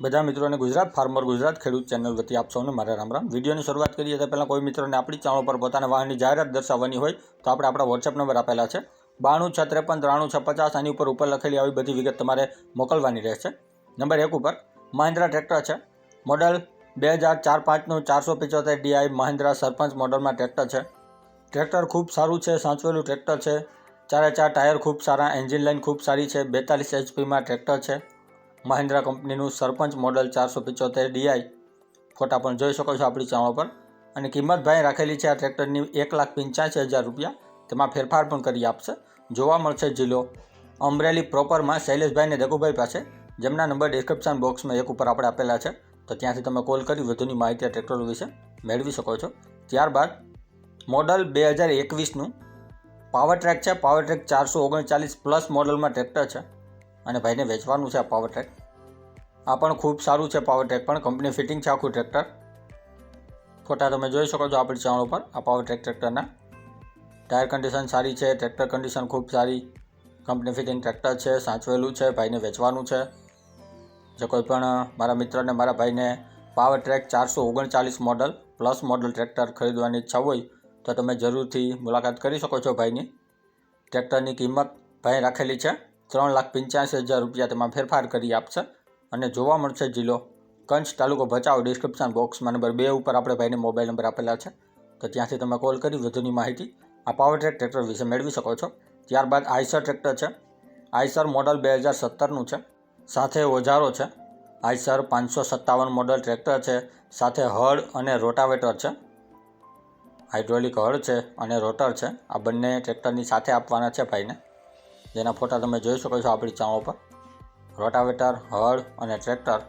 બધા મિત્રોને ગુજરાત ફાર્મર ગુજરાત ખેડૂત ચેનલ વતી આપ સૌને મારા રામ રામ. વિડીયોની શરૂઆત કરીએ તે પહેલાં કોઈ મિત્રોને આપણી ચેનલ પર પોતાના વાહનની જાહેરાત દર્શાવવાની હોય તો આપણે આપણા વોટ્સએપ નંબર આપેલા છે. બાણું છ ત્રેપન ત્રાણું છ પચાસ આની ઉપર ઉપર લખેલી આવી બધી વિગત તમારે મોકલવાની રહેશે. નંબર એક ઉપર મહિન્દ્રા ટ્રેક્ટર છે. મોડલ બે હજાર ચાર પાંચનું ચારસો પિચોતેર ડીઆઈ મહિન્દ્રા સરપંચ મોડલમાં ટ્રેક્ટર છે. ટ્રેક્ટર ખૂબ સારું છે, સાચવેલું ટ્રેક્ટર છે. ચારે ચાર ટાયર ખૂબ સારા, એન્જિન લાઇન ખૂબ સારી છે, બેતાલીસ એચપીમાં ટ્રેક્ટર છે. મહિન્દ્રા કંપનીનું સરપંચ મોડલ ચારસો પિચોતેર ડીઆઈ ફોટા પણ જોઈ શકો છો આપણી ચેનલ પર. અને કિંમત ભાઈ રાખેલી છે આ ટ્રેક્ટરની એક લાખ પંચ્યાસી હજાર રૂપિયા. તેમાં ફેરફાર પણ કરી આપશે. જોવા મળશે જિલ્લો. અમરેલી પ્રોપરમાં શૈલેષભાઈને દગુભાઈ પાસે. જેમના નંબર ડિસ્ક્રિપ્શન બોક્સમાં એક ઉપર આપણે આપેલા છે. તો ત્યાંથી તમે કોલ કરી વધુની માહિતી આ ટ્રેક્ટર વિશે મેળવી શકો છો. ત્યારબાદ, મોડલ બે હજાર એકવીસનું. પાવર ટ્રેક છે. પાવર ટ્રેક ચારસો ઓગણચાલીસ પ્લસ મોડલમાં ટ્રેક્ટર છે. અને ભાઈને વેચવાનું છે આ પાવર ટ્રેક આ પણ ખૂબ સારું છે પાવર ટ્રેક પણ. કંપની ફિટિંગ છે આખું ટ્રેક્ટર ફોટા તમે જોઈ શકો છો આપણી ચેનલ ઉપર, આ પાવર ટ્રેક ટ્રેક્ટરના ટાયર કન્ડિશન સારી છે ટ્રેક્ટર કન્ડિશન ખૂબ સારી. કંપની ફિટિંગ ટ્રેક્ટર છે, સાચવેલું છે, ભાઈને વેચવાનું છે. જે કોઈ પણ, મારા મિત્રને, મારા ભાઈને પાવર ટ્રેક ચારસો ઓગણચાલીસ મોડલ પ્લસ મોડલ ટ્રેક્ટર ખરીદવાની ઈચ્છા હોય, તો તમે જરૂરથી મુલાકાત કરી શકો છો ભાઈની. ટ્રેક્ટરની કિંમત ભાઈ રાખેલી છે. ત્રણ લાખ પંચ્યાસી હજાર રૂપિયા તેમાં ફેરફાર કરી આપશે. અને જોવા મળશે જિલ્લો, કંચ તાલુકો ભચાઉ ડિસ્ક્રિપ્શન બોક્સમાં નંબર બે ઉપર આપણે ભાઈને મોબાઈલ નંબર આપેલા છે. તો ત્યાંથી તમે કોલ કરી વધુની માહિતી. આ પાવર ટ્રેક ટ્રેક્ટર વિશે મેળવી શકો છો. ત્યારબાદ આઈસર ટ્રેક્ટર છે. આઈસર મોડલ બે હજાર સત્તરનું છે. સાથે ઓજારો છે. આઈસર પાંચસો સત્તાવન મોડલ ટ્રેક્ટર છે. સાથે હળ અને રોટાવેટર છે. હાઇડ્રોલિક હળ છે અને રોટર છે. આ બંને ટ્રેક્ટરની સાથે આપવાના છે ભાઈને. જેના ફોટા તમે જોઈ શકો છો આપણી ચાઓ પર. રોટાવેટર, હળ અને ટ્રેક્ટર.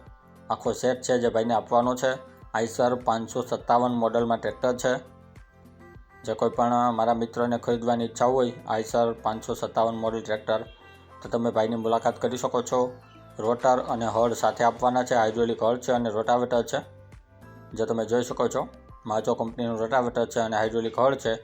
આખો સેટ છે જે ભાઈને આપવાનો છે. આઈસર પાંચસો સત્તાવન મોડલમાં ટ્રેક્ટર છે. જે કોઈ પણ મારા મિત્રોને ખરીદવાની ઈચ્છા હોય આઈસર પાંચસો સત્તાવન મોડલ ટ્રેક્ટર, તો તમે ભાઈની મુલાકાત કરી શકો છો. રોટર અને હળ સાથે આપવાના છે. હાઇડ્રોલિક હળ છે અને રોટાવેટર છે. જે તમે જોઈ શકો છો, માચો કંપનીનું રોટાવેટર છે અને હાઇડ્રોલિક હળ છે.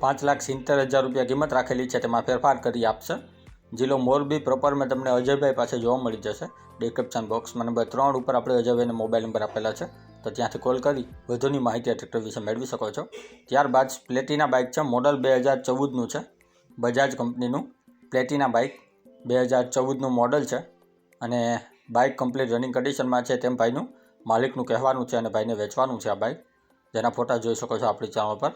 પાંચ લાખ સિત્તેર હજાર રૂપિયા કિંમત રાખેલી છે. તેમાં ફેરફાર કરી આપશે. જિલ્લો મોરબી પ્રોપરમાં તમને અજયભાઈ પાસે જોવા મળી જશે. ડિસ્ક્રિપ્શન બોક્સમાં નંબર ત્રણ ઉપર આપણે અજયભાઈને મોબાઈલ નંબર આપેલા છે. તો ત્યાંથી કોલ કરી, વધુની માહિતી આ ટ્રેક્ટર વિશે મેળવી શકો છો. ત્યારબાદ પ્લેટિના બાઇક છે મોડલ બે હજાર ચૌદનું છે. બજાજ કંપનીનું પ્લેટિના બાઇક બે હજાર ચૌદનું મોડલ છે. અને બાઇક કમ્પ્લીટ રનિંગ કન્ડિશનમાં છે તેમ ભાઈનું. માલિકનું કહેવાનું છે અને ભાઈને વેચવાનું છે આ બાઇક જેના ફોટા જોઈ શકો છો આપણી ચેનલ પર.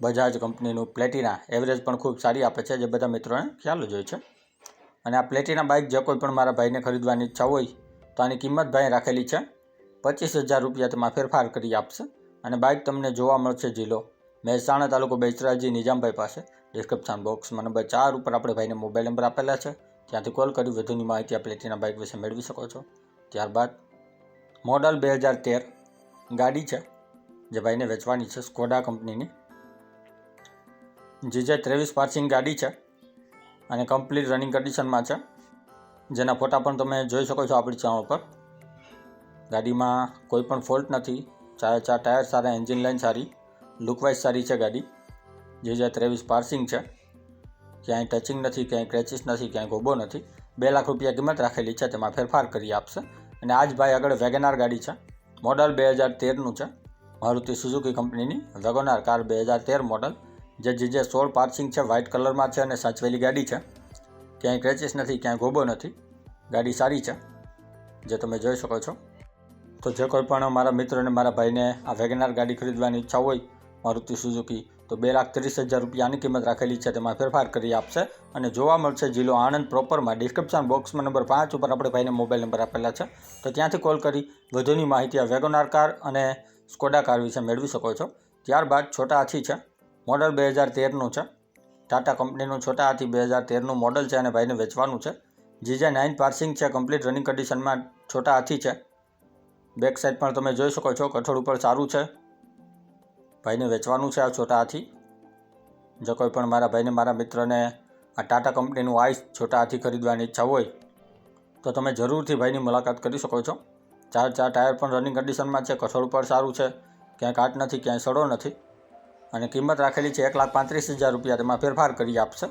બજાજ કંપનીનું પ્લેટિના એવરેજ પણ ખૂબ સારી આપે છે, જે બધા મિત્રોને ખ્યાલ જ હોય છે. અને આ પ્લેટિના બાઇક જે કોઈ પણ મારા ભાઈને ખરીદવાની ઈચ્છા હોય, તો આની કિંમત ભાઈ રાખેલી છે. પચીસ હજાર રૂપિયા તેમાં ફેરફાર કરી આપશે. અને બાઇક તમને જોવા મળશે જિલ્લો મહેસાણા તાલુકો બેચરાજી નિજામભાઈ પાસે ડિસ્ક્રિપ્શન બોક્સમાં નંબર ચાર ઉપર આપણે ભાઈને મોબાઈલ નંબર આપેલા છે. ત્યાંથી કોલ કરી વધુની માહિતી આ પ્લેટિના બાઇક વિશે મેળવી શકો છો. ત્યારબાદ મોડલ બે હજાર તેર ગાડી છે, જે ભાઈને વેચવાની છે સ્કોડા કંપનીની. જીજે ત્રેવીસ પાર્સિંગ ગાડી છે અને કમ્પ્લીટ રનિંગ કન્ડિશનમાં છે, જેના ફોટા પણ તમે જોઈ શકો છો આપણી ચેનલ પર ગાડીમાં કોઈ પણ ફોલ્ટ નથી, ચારે ચાર ટાયર સારા, એન્જિન લાઇન સારી લુકવાઇઝ સારી છે ગાડી. જીજે ત્રેવીસ પાર્સિંગ છે, ક્યાંય ટચિંગ નથી, ક્યાંય ક્રેચિસ નથી, ક્યાંય ગોબો નથી, બે લાખ રૂપિયા કિંમત રાખેલી છે, તેમાં ફેરફાર કરી આપશે. અને આ જ ભાઈ આગળ વેગેનાર ગાડી છે, મોડલ બે હજાર તેરનું છે, મારુતિ સુઝુકી કંપનીની વેગોનાર કાર બે હજાર તેર મોડલ. જે જીજે સોળ પાર્સિંગ છે વ્હાઇટ કલરમાં છે અને સાચવેલી ગાડી છે. ક્યાંય ક્રેચિસ નથી, ક્યાંય ગોબો નથી. ગાડી સારી છે, જે તમે જોઈ શકો છો. તો જે કોઈ પણ મારા મિત્રોને મારા ભાઈને આ વેગનાર ગાડી ખરીદવાની ઈચ્છા હોય, મારુતિ સુઝુકી, તો બે લાખ ત્રીસ હજાર રૂપિયાની કિંમત રાખેલી છે, તેમાં ફેરફાર કરી આપશે. અને જોવા મળશે જિલ્લો આણંદ પ્રોપરમાં ડિસ્ક્રિપ્શન બોક્સમાં નંબર પાંચ ઉપર આપણે ભાઈને મોબાઈલ નંબર આપેલા છે. તો ત્યાંથી કોલ કરી, વધુની માહિતી આ વેગોનાર કાર અને સ્કોડા કાર વિશે મેળવી શકો છો. ત્યારબાદ છોટા હાથી છે મોડલ બે હજાર તેરનું છે. ટાટા કંપનીનું છોટા હાથી બે હજાર તેરનું મોડલ છે અને ભાઈને વેચવાનું છે. જીજે નાઇન પાર્સિંગ છે, કમ્પ્લીટ રનિંગ કન્ડિશનમાં છોટા હાથી છે. બેક સાઈડ પણ તમે જોઈ શકો છો, કઠોળ ઉપર સારું છે. ભાઈને વેચવાનું છે આ છોટા હાથી. જો કોઈ પણ મારા ભાઈને, મારા મિત્રને આ ટાટા કંપનીનું આઈસ છોટા હાથી ખરીદવાની ઈચ્છા હોય, તો તમે જરૂરથી ભાઈની મુલાકાત કરી શકો છો. ચાર ચાર ટાયર પણ રનિંગ કન્ડિશનમાં છે, કઠોળ ઉપર સારું છે. ક્યાંય કાટ નથી, ક્યાંય સડો નથી. અને કિંમત રાખેલી છે એક લાખ પાંત્રીસ હજાર રૂપિયા. તેમાં ફેરફાર કરી આપશે.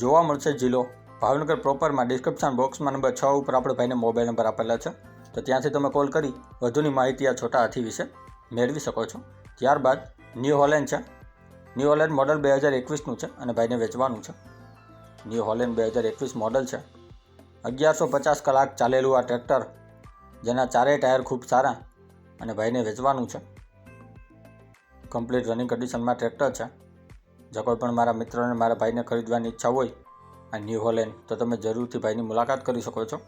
જોવા મળશે જિલ્લો. ભાવનગર પ્રોપરમાં ડિસ્ક્રિપ્શન બોક્સમાં નંબર છ ઉપર આપણે ભાઈને મોબાઈલ નંબર આપેલા છે. તો ત્યાંથી તમે કોલ કરી, વધુની માહિતી આ છોટા હાથી વિશે મેળવી શકો છો. ત્યારબાદ ન્યૂ હોલેન્ડ છે. ન્યૂ હોલેન્ડ મોડલ બે હજાર એકવીસનું છે અને ભાઈને વેચવાનું છે. ન્યૂ હોલેન્ડ બે હજાર એકવીસ મોડલ છે. અગિયારસો પચાસ કલાક ચાલેલું આ ટ્રેક્ટર જેના ચારેય ટાયર ખૂબ સારા અને ભાઈને વેચવાનું છે. કમ્પ્લીટ રનિંગ કન્ડિશનમાં ટ્રેક્ટર છે. જો કોઈ પણ મારા મિત્રોને, મારા ભાઈને ખરીદવાની ઈચ્છા હોય, આ ન્યૂ હોલેન્ડ તો તમે જરૂરથી ભાઈની મુલાકાત કરી શકો છો.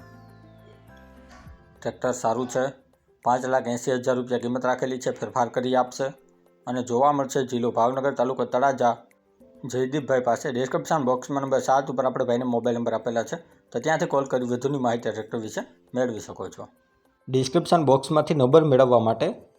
ટ્રેક્ટર સારું છે. પાંચ લાખ એંસી હજાર રૂપિયા કિંમત રાખેલી છે, ફેરફાર કરી આપશે. અને જોવા મળશે, જિલ્લો ભાવનગર તાલુકો તળાજા, જયદીપભાઈ પાસે ડિસ્ક્રિપ્શન બોક્સમાં નંબર સાત ઉપર આપણે ભાઈને મોબાઈલ નંબર આપેલા છે. તો ત્યાંથી કોલ કરી વધુની માહિતી ટ્રેક્ટર વિશે મેળવી શકો છો. ડિસ્ક્રિપ્શન બોક્સમાંથી નંબર મેળવવા માટે